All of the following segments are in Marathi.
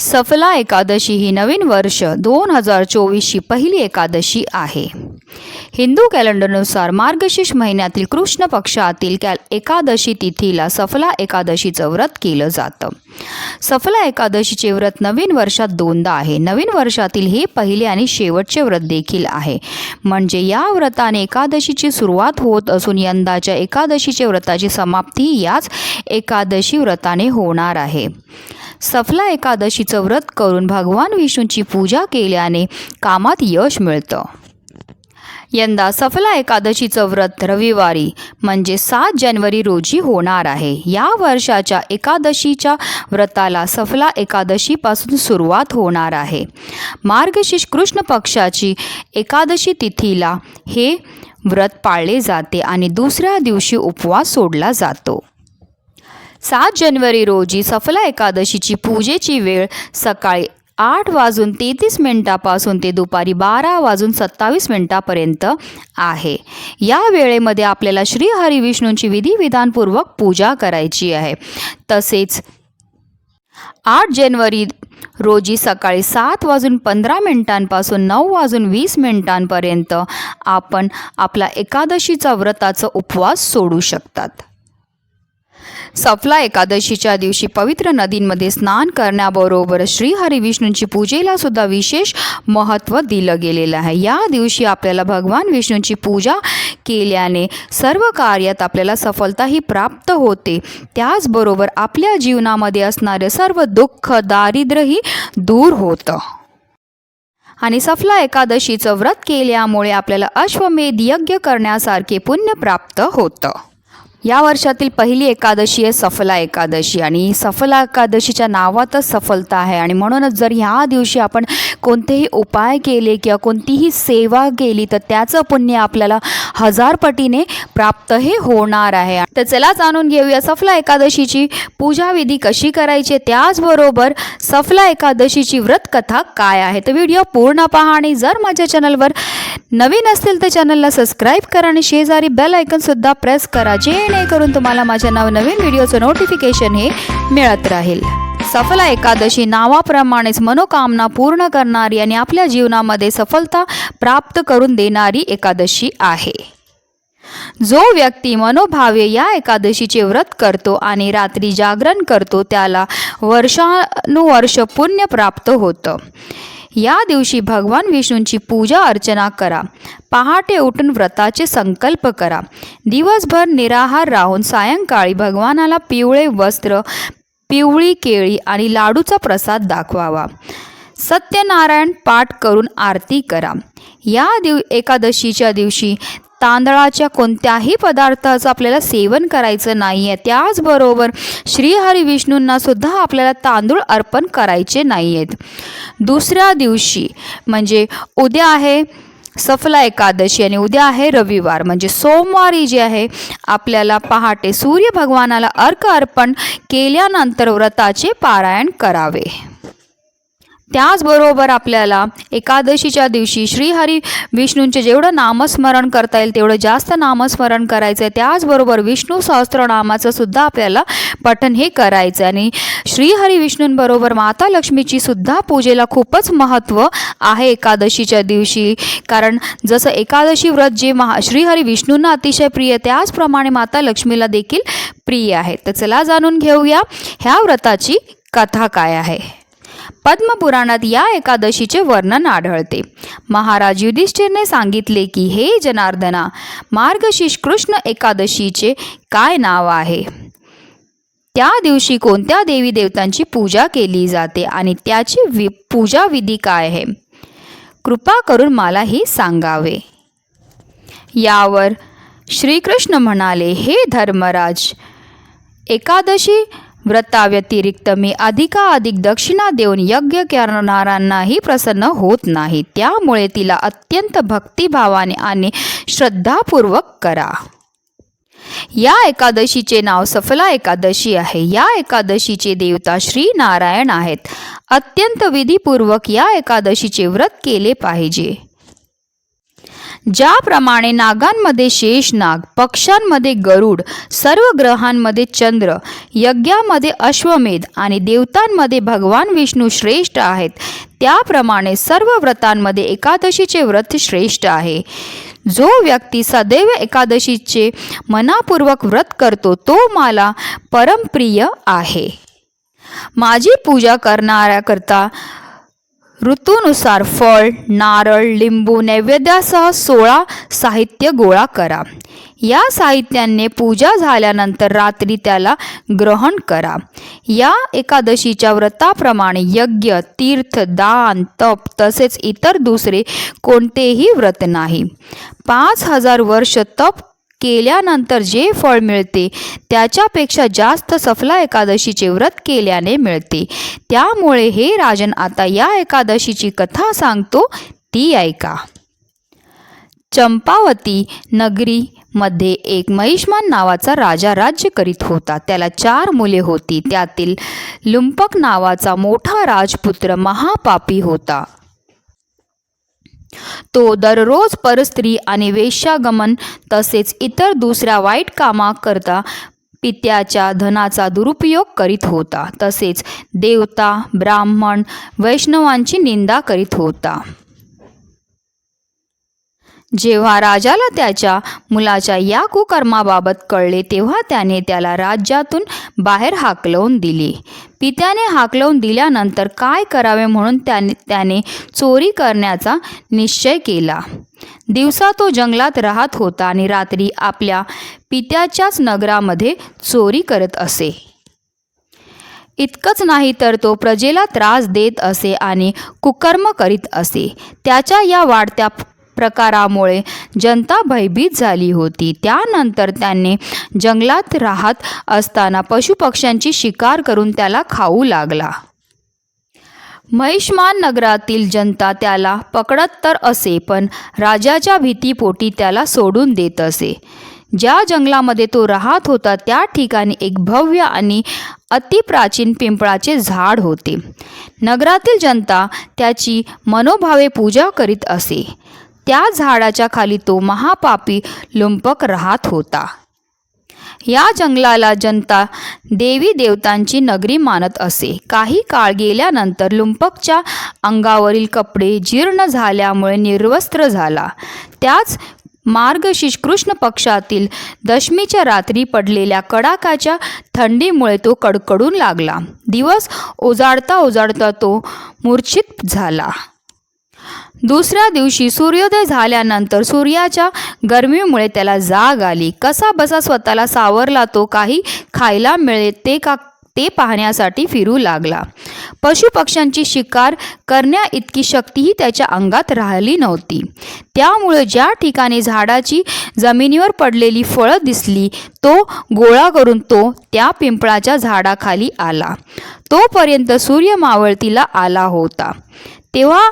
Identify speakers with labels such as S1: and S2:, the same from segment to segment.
S1: सफला एकादशी ही नवीन वर्ष दोन हजार चोवीसची पहिली एकादशी आहे. हिंदू कॅलेंडरनुसार मार्गशीर्ष महिन्यातील कृष्ण पक्षातील कॅल एकादशी तिथीला सफला एकादशीचं व्रत केलं जातं. सफला एकादशीचे व्रत नवीन वर्षात दोनदा आहे. नवीन वर्षातील हे पहिले आणि शेवटचे व्रत देखील आहे. म्हणजे या व्रताने एकादशीची सुरुवात होत असून यंदाच्या एकादशीचे व्रताची समाप्ती याच एकादशी व्रताने होणार आहे. सफला एकादशीचं व्रत करून भगवान विष्णूची पूजा केल्याने कामात यश मिळतं. यंदा सफला एकादशीचं व्रत रविवारी म्हणजे सात जानेवारी रोजी होणार आहे. या वर्षाच्या एकादशीच्या व्रताला सफला एकादशीपासून सुरुवात होणार आहे. मार्गशीर्ष कृष्ण पक्षाची एकादशी तिथीला हे व्रत पाळले जाते आणि दुसऱ्या दिवशी उपवास सोडला जातो. सात जानेवारी रोजी सफला एकादशीची पूजेची वेळ सकाळी आठ वाजून तेहतीस मिनिटापासून ते दुपारी बारा वाजून सत्तावीस मिनिटापर्यंत आहे. या वेळेमध्ये आपल्याला श्री हरिविष्णूंची विधिविधानपूर्वक पूजा करायची आहे. तसेच आठ जानेवारी रोजी सकाळी सात वाजून पंधरा मिनिटांपासून नऊ वाजून वीस मिनिटांपर्यंत आपण आपला एकादशीचा व्रताचा उपवास सोडू शकतात. सफला एकादशीच्या दिवशी पवित्र नदींमध्ये स्नान करण्याबरोबर श्री हरिविष्णूंची पूजेला सुद्धा विशेष महत्त्व दिलं गेलेलं आहे. या दिवशी आपल्याला भगवान विष्णूंची पूजा केल्याने सर्व कार्यात आपल्याला सफलताही प्राप्त होते. त्याचबरोबर आपल्या जीवनामध्ये असणारे सर्व दुःख दारिद्र्यही दूर होतं. आणि सफला एकादशीचं व्रत केल्यामुळे आपल्याला अश्वमेध यज्ञ करण्यासारखे पुण्य प्राप्त होतं. या वर्षातील पहिली एकादशी आहे सफला एकादशी आणि सफला एकादशीच्या नावातच सफलता आहे. आणि म्हणूनच जर ह्या दिवशी आपण कोणतेही उपाय केले किंवा कोणतीही सेवा केली तर त्याचं पुण्य आपल्याला हजार पटीने प्राप्त हे होणार आहे. तर चला जाणून घेऊया सफला एकादशीची पूजाविधी कशी करायची त्याचबरोबर सफला एकादशीची व्रतकथा काय आहे. तर व्हिडिओ पूर्ण पहा आणि जर माझ्या चॅनलवर नवीन असतील तर चॅनलला सबस्क्राईब करा आणि शेजारी बेल ऐकनसुद्धा प्रेस करा. जे जेणेकरून तुम्हाला माझ्या नवनवीन व्हिडिओचं नोटिफिकेशन हे मिळत राहील. सफला एकादशी नावाप्रमाणेच मनोकामना पूर्ण करणारी आणि आपल्या जीवनामध्ये सफलता प्राप्त करून देणारी एकादशी आहे. जो व्यक्ती मनोभावे या एकादशीचे व्रत करतो आणि रात्री जागरण करतो त्याला वर्षानुवर्ष पुण्य प्राप्त होतं. या दिवशी भगवान विष्णूंची पूजा अर्चना करा. पहाटे उठून व्रताचे संकल्प करा. दिवसभर निराहार राहून सायंकाळी भगवानाला पिवळे वस्त्र पिवळी केळी आणि लाडूचा प्रसाद दाखवावा. सत्यनारायण पाठ करून आरती करा. या दिव एकादशीच्या दिवशी तांदळाच्या कोणत्याही पदार्थाचं आपल्याला सेवन करायचं नाही आहे त्याचबरोबर श्रीहरी विष्णूंना सुद्धा आपल्याला तांदूळ अर्पण करायचे नाही आहेत दुसऱ्या दिवशी म्हणजे उद्या आहे सफला एकादशी आणि उद्या आहे रविवार. म्हणजे सोमवारी जे आहे आपल्याला पहाटे सूर्य भगवानाला अर्क अर्पण केल्यानंतर व्रताचे पारायण करावे. त्याचबरोबर आपल्याला एकादशीच्या दिवशी श्रीहरी विष्णूंचे जेवढं नामस्मरण करता येईल तेवढं जास्त नामस्मरण करायचं आहे. त्याचबरोबर विष्णू सहस्त्रनामाचं सुद्धा आपल्याला पठण हे करायचं आहे. आणि श्रीहरी विष्णूंबरोबर माता लक्ष्मीची सुद्धा पूजेला खूपच महत्त्व आहे एकादशीच्या दिवशी. कारण जसं एकादशी व्रत जे महा श्रीहरी विष्णूंना अतिशय प्रिय त्याचप्रमाणे माता लक्ष्मीला देखील प्रिय आहे. तर चला जाणून घेऊया ह्या व्रताची कथा काय आहे. पद्मपुराणात या एकादशीचे वर्णन आढळते. महाराज युधिष्ठिरने सांगितले की हे जनार्दना मार्गशीर्ष कृष्ण एकादशीचे काय नाव आहे? त्या दिवशी कोणत्या देवी देवतांची पूजा केली जाते आणि त्याची वि पूजा विधी काय आहे? कृपा करून मला हे सांगावे. यावर श्रीकृष्ण म्हणाले हे धर्मराज एकादशी व्रताव्यतिरिक्त मी अधिकाधिक दक्षिणा देऊन यज्ञ करणाऱ्यांनाही प्रसन्न होत नाही. त्यामुळे तिला अत्यंत भक्तिभावाने आणि श्रद्धापूर्वक करा. या एकादशीचे नाव सफला एकादशी आहे. या एकादशीचे देवता श्री नारायण आहेत. अत्यंत विधीपूर्वक या एकादशीचे व्रत केले पाहिजे. ज्याप्रमाणे नागांमध्ये शेषनाग पक्ष्यांमध्ये गरुड सर्व ग्रहांमध्ये चंद्र यज्ञामध्ये अश्वमेध आणि देवतांमध्ये भगवान विष्णू श्रेष्ठ आहेत. त्याप्रमाणे सर्व व्रतांमध्ये एकादशीचे व्रत श्रेष्ठ आहे. जो व्यक्ती सदैव एकादशीचे मनापूर्वक व्रत करतो तो मला परमप्रिय आहे. माझी पूजा करणाऱ्याकरता ऋतूनुसार फळ नारळ लिंबू नैवेद्यासह सोळा साहित्य गोळा करा. या साहित्याने पूजा झाल्यानंतर रात्री त्याला ग्रहण करा. या एकादशीच्या व्रताप्रमाणे यज्ञ तीर्थ दान तप तसेच इतर दुसरे कोणतेही व्रत नाही. पाच हजार वर्ष तप केल्यानंतर जे फळ मिळते त्याच्यापेक्षा जास्त सफला एकादशीचे व्रत केल्याने मिळते. त्यामुळे हे राजन आता या एकादशीची कथा सांगतो ती ऐका. चंपावती नगरी मध्ये एक महिष्मान नावाचा राजा राज्य करीत होता. त्याला चार मुले होती. त्यातील लुंपक नावाचा मोठा राजपुत्र महापापी होता. तो दररोज परस्त्री आणि वेश्यागमन तसेच इतर दुसऱ्या वाईट कामाकरता पित्याच्या धनाचा दुरुपयोग करीत होता. तसेच देवता ब्राह्मण वैष्णवांची निंदा करीत होता. जेव्हा राजाला त्याच्या मुलाच्या या कुकर्माबाबत कळले तेव्हा त्याने त्याला राज्यातून बाहेर हाकलवून दिले. पित्याने हाकलवून दिल्यानंतर काय करावे म्हणून त्याने त्याने चोरी करण्याचा निश्चय केला. दिवसा तो जंगलात राहत होता आणि रात्री आपल्या पित्याच्याच नगरामध्ये चोरी करत असे. इतकंच नाही तर तो प्रजेला त्रास देत असे आणि कुकर्म करीत असे. त्याच्या या वाढत्या प्रकारामुळे जनता भयभीत झाली होती. त्यानंतर त्यांनी जंगलात राहत असताना पशुपक्ष्यांची शिकार करून त्याला खाऊ लागला. महिष्मान नगरातील जनता त्याला पकडत तर असे पण राजाच्या भीतीपोटी त्याला सोडून देत असे. ज्या जंगलामध्ये तो राहत होता त्या ठिकाणी एक भव्य आणि अतिप्राचीन पिंपळाचे झाड होते. नगरातील जनता त्याची मनोभावे पूजा करीत असे. त्या झाडाच्या खाली तो महापापी लुंपक राहत होता. या जंगलाला जनता देवी देवतांची नगरी मानत असे. काही काळ गेल्यानंतर लुंपकच्या अंगावरील कपडे जीर्ण झाल्यामुळे निर्वस्त्र झाला. त्याच मार्गशीर्ष कृष्ण पक्षातील दशमीच्या रात्री पडलेल्या कडाकाच्या थंडीमुळे तो कडकडून लागला. दिवस उजाडता उजाडता तो मूर्छित झाला. दुसऱ्या दिवशी सूर्योदय झाल्यानंतर सूर्याच्या गरमीमुळे त्याला जाग आली. कसा बसा स्वतःला सावरला तो काही खायला मिळेल ते का ते पाहण्यासाठी फिरू लागला. पशुपक्ष्यांची शिकार करण्या इतकी शक्तीही त्याच्या अंगात राहिली नव्हती. त्यामुळे ज्या ठिकाणी झाडाची जमिनीवर पडलेली फळं दिसली तो गोळा करून तो त्या पिंपळाच्या झाडाखाली आला. तोपर्यंत सूर्य मावळतीला आला होता. तेव्हा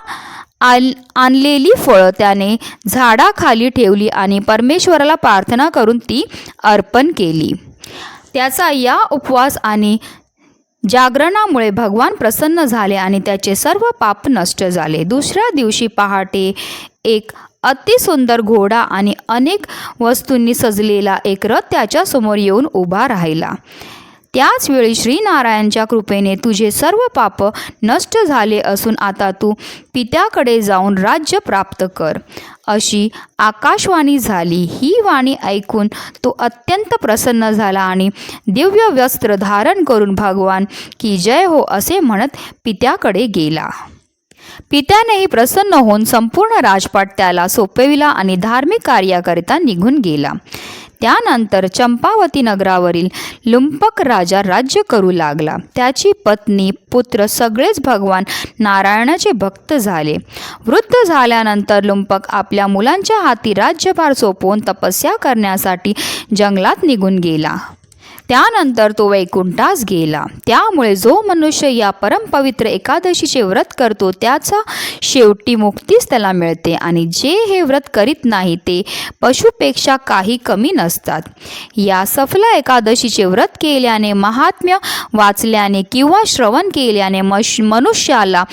S1: आल आणलेली फळं त्याने झाडाखाली ठेवली आणि परमेश्वराला प्रार्थना करून ती अर्पण केली. त्याचा या उपवास आणि जागरणामुळे भगवान प्रसन्न झाले आणि त्याचे सर्व पाप नष्ट झाले. दुसऱ्या दिवशी पहाटे एक अतिसुंदर घोडा आणि अनेक वस्तूंनी सजलेला एक रथ त्याच्यासमोर येऊन उभा राहिला. त्याचवेळी श्रीनारायणच्या कृपेने तुझे सर्व पाप नष्ट झाले असून आता तू पित्याकडे जाऊन राज्य प्राप्त कर. अशी आकाशवाणी झाली. ही वाणी ऐकून तो अत्यंत प्रसन्न झाला आणि दिव्य वस्त्र धारण करून भगवान की जय हो असे म्हणत पित्याकडे गेला. पित्यानेही प्रसन्न होऊन संपूर्ण राजपाट त्याला सोपविला आणि धार्मिक कार्याकरिता निघून गेला. त्यानंतर चंपावती नगरावरील लुंपक राजा राज्य करू लागला. त्याची पत्नी पुत्र सगळेच भगवान नारायणाचे भक्त झाले. वृद्ध झाल्यानंतर लुंपक आपल्या मुलांच्या हाती राज्यभार सोपवून तपस्या करण्यासाठी जंगलात निघून गेला. त्यानंतर तो वैकुंठास गेला. त्यामुळे जो मनुष्य या परमपवित्र एकादशीचे व्रत करतो त्याचा शेवटी मुक्तीच त्याला मिळते आणि जे हे व्रत करीत नाही ते पशुपेक्षा काही कमी नसतात. या सफला एकादशीचे व्रत केल्याने महात्म्य वाचल्याने किंवा श्रवण केल्याने मश मनुष्याला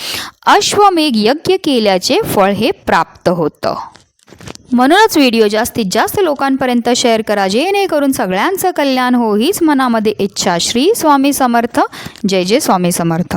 S1: अश्वमेघ यज्ञ केल्याचे फळ हे प्राप्त होतं. म्हणूनच व्हिडिओ जास्तीत जास्त लोकांपर्यंत शेअर करा जेणेकरून सगळ्यांचं कल्याण हो हीच मनामध्ये इच्छा. श्री स्वामी समर्थ. जय जय स्वामी समर्थ.